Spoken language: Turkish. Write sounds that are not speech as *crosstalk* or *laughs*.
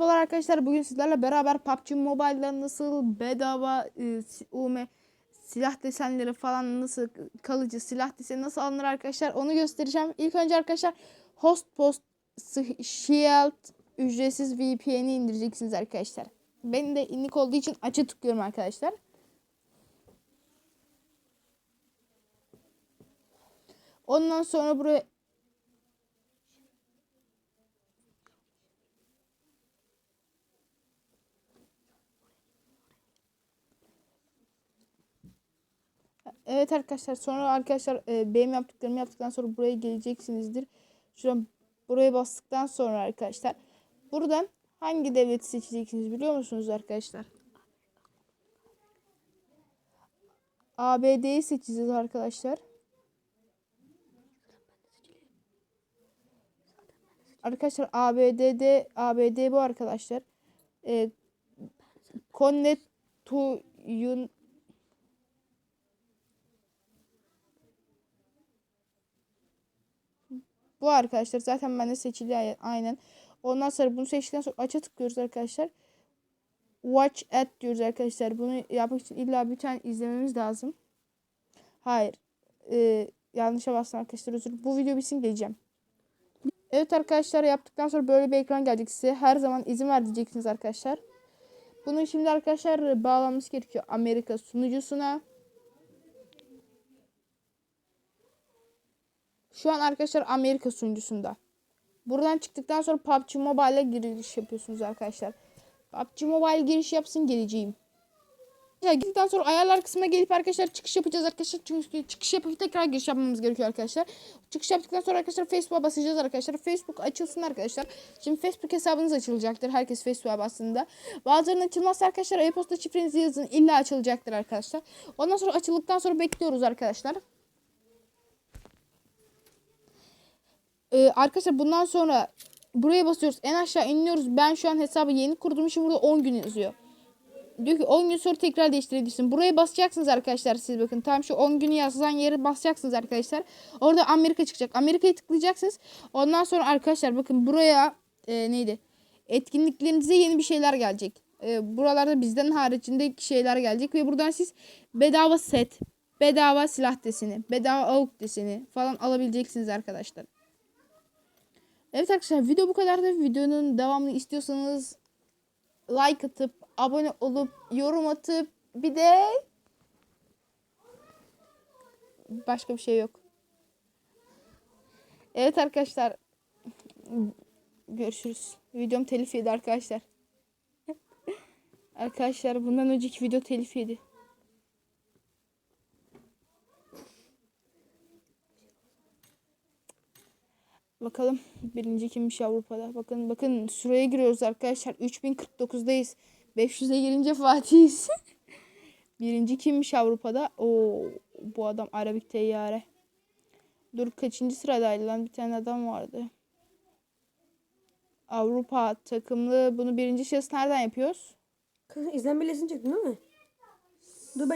Merhabalar arkadaşlar. Bugün sizlerle beraber PUBG Mobile'da nasıl bedava e, si- UM silah desenleri falan nasıl kalıcı silah deseni nasıl alınır arkadaşlar onu göstereceğim. İlk önce arkadaşlar Hostpost Sh- Shield ücretsiz VPN'i indireceksiniz arkadaşlar. Benim de inlik olduğu için açı tıklıyorum arkadaşlar. Ondan sonra buraya Evet arkadaşlar sonra arkadaşlar e, benim yaptıklarımı yaptıktan sonra buraya geleceksinizdir. Şuradan buraya bastıktan sonra arkadaşlar buradan hangi devleti seçeceksiniz biliyor musunuz arkadaşlar? ABD'yi seçeceğiz arkadaşlar. Arkadaşlar ABD'de ABD bu arkadaşlar. E, Connect to Bu arkadaşlar zaten bende seçili ay- aynen. Ondan sonra bunu seçtikten sonra aça tıklıyoruz arkadaşlar. Watch at diyoruz arkadaşlar. Bunu yapmak için illa bir tane izlememiz lazım. Hayır. Ee, yanlışa bastım arkadaşlar özür. Bu video bitsin geleceğim. Evet arkadaşlar yaptıktan sonra böyle bir ekran gelecek size. Her zaman izin ver diyeceksiniz arkadaşlar. Bunu şimdi arkadaşlar bağlamamız gerekiyor Amerika sunucusuna. Şu an arkadaşlar Amerika sunucusunda. Buradan çıktıktan sonra PUBG Mobile'e giriş yapıyorsunuz arkadaşlar. PUBG Mobile giriş yapsın geleceğim. Girdikten sonra ayarlar kısmına gelip arkadaşlar çıkış yapacağız arkadaşlar. Çünkü çıkış yapıp tekrar giriş yapmamız gerekiyor arkadaşlar. Çıkış yaptıktan sonra arkadaşlar Facebook'a basacağız arkadaşlar. Facebook açılsın arkadaşlar. Şimdi Facebook hesabınız açılacaktır. Herkes Facebook'a bastığında. Bazılarının açılmazsa arkadaşlar e-posta şifrenizi yazın. İlla açılacaktır arkadaşlar. Ondan sonra açıldıktan sonra bekliyoruz arkadaşlar. Ee, arkadaşlar bundan sonra buraya basıyoruz. En aşağı iniyoruz. Ben şu an hesabı yeni kurduğum için burada 10 gün yazıyor. Diyor ki 10 gün sonra tekrar değiştirebilirsin. Buraya basacaksınız arkadaşlar siz bakın. Tam şu 10 günü yazan yere basacaksınız arkadaşlar. Orada Amerika çıkacak. Amerika'yı tıklayacaksınız. Ondan sonra arkadaşlar bakın buraya e, neydi? Etkinliklerinize yeni bir şeyler gelecek. E, buralarda bizden haricinde şeyler gelecek ve buradan siz bedava set, bedava silah deseni, bedava avuk deseni falan alabileceksiniz arkadaşlar. Evet arkadaşlar video bu kadar da videonun devamını istiyorsanız like atıp abone olup yorum atıp bir de başka bir şey yok. Evet arkadaşlar görüşürüz. Videom telif yedi arkadaşlar. *laughs* arkadaşlar bundan önceki video telif yedi. Bakalım birinci kimmiş Avrupa'da. Bakın bakın sıraya giriyoruz arkadaşlar. 3049'dayız. 500'e girince Fatih'iz. *laughs* birinci kimmiş Avrupa'da? Oo bu adam Arabik teyyare. Dur kaçıncı sıradaydı lan? Bir tane adam vardı. Avrupa takımlı. Bunu birinci şahıs nereden yapıyoruz? İzlenmelerini çektin değil mi? Dur